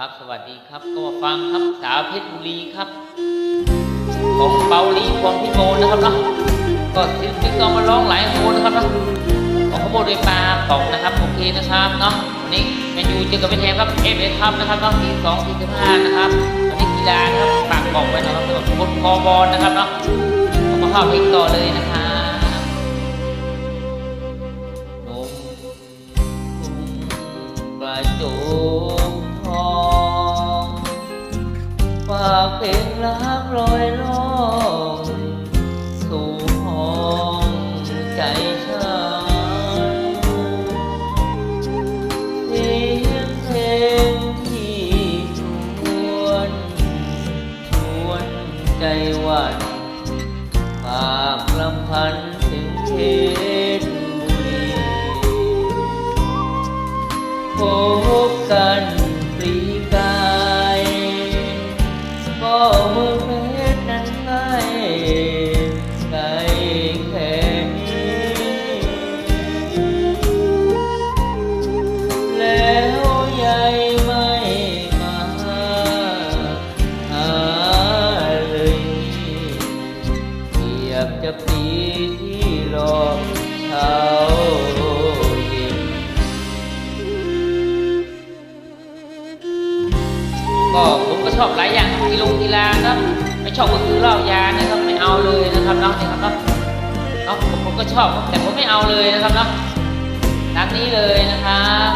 ครับ สวัสดีครับ ก็มาฟังครับสาวเพชรบุรีครับ ของเปาลีพวงพิโมนะครับเนาะก็ศิลปิก็มาร้องหลายคนนะครับเนาะของขโมยโดยปลาป่องนะครับโอเคนะครับเนาะวันนี้แมนยูเจอกับเวทแฮมครับเอฟเอครับนะครับเนาะทีสองทีสิบห้านะครับวันนี้กีฬานะครับปากป่องไปนะครับสำหรับคนคอบอลนะครับเนาะมาเข้าเพลงต่อเลยนะครับนมประโจากเพลงรักลอยล่องสู่ห้องใจฉันเสียงเพลงที่ชวนชวนใจวันฝากลำพันธ์ นั้นไกลไกลแค่นี้ แล้วยายไม่มาหาเลยเทียบจะปีที่รอเช้าก็ผมก็ชอบหลายอย่างกีฬากีฬาครับ ชอบก็คือเหล้ายานะครับไม่เอาเลยนะครับเนาะนี่ครับเนาะเนาะผมก็ชอบแต่ผมไม่เอาเลยนะครับเนาะตามนี้เลยนะครับ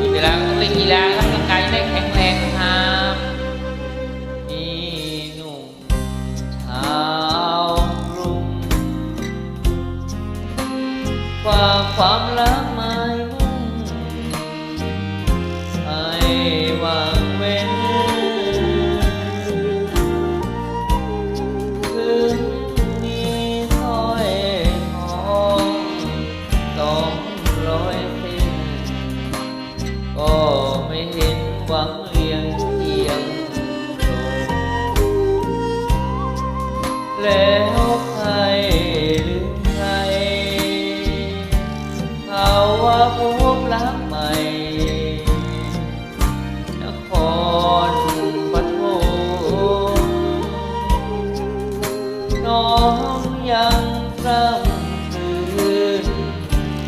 มีเวลาก็ต้องเล่นกีฬาครับร่างกายได้แข็งแรงครับมีหนุ่มชาวกรุงความความรักม่มุ่ เห็นหวังเลียงเทียงตรงแล้วใครหรือใครเขาว่าพบรักใหม่นครปฐมน้องยังรำคืน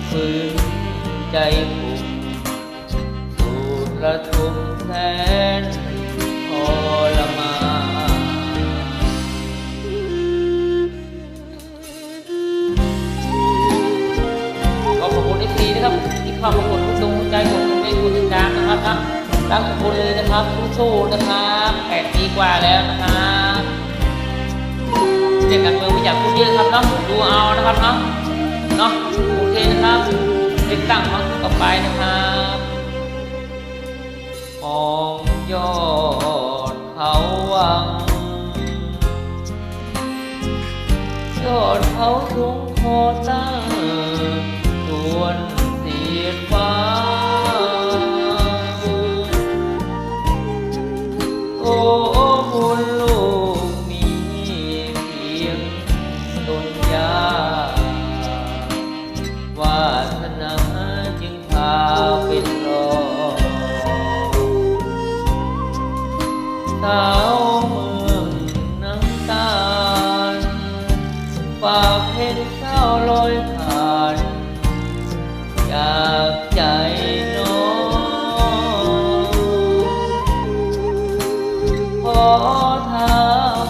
ฝืนใจ รักทุกคนเลยนะครับสู้ๆนะครับแปดปีกว่าแล้วนะครับเด็กกันเมืองไม่อยากพูดเยอะครับเนาะดูเอานะครับเนาะเนาะโอเคนะครับเด็กตั้งมาต่อไปนะครับมองยอดเขาวังยอดเขาสูงพอตั้งากเห็นเศร้าลอยผ่านจากใจน้องขอถาม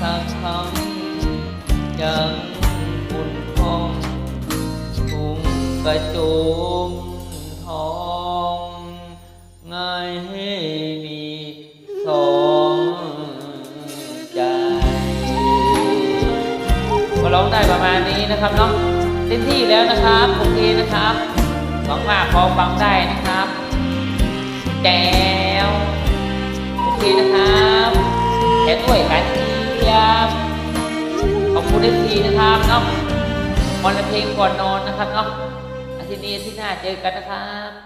สักคำยังคุณคองทุ่งกระโจมทอง ร้องได้ประมาณนี้นะครับเนาะเต็มที่แล้วนะครับโอเคนะครับหวังว่าพอฟังได้นะครับแจ๋วโอเคนะครับแค่ด้วยการเทียบขอบคุณเอฟซีนะครับเนาะวันละเพลงก่อนนอนนะครับเนาะอาทิตย์นี้ทิตย์หน้าเจอกันนะครับ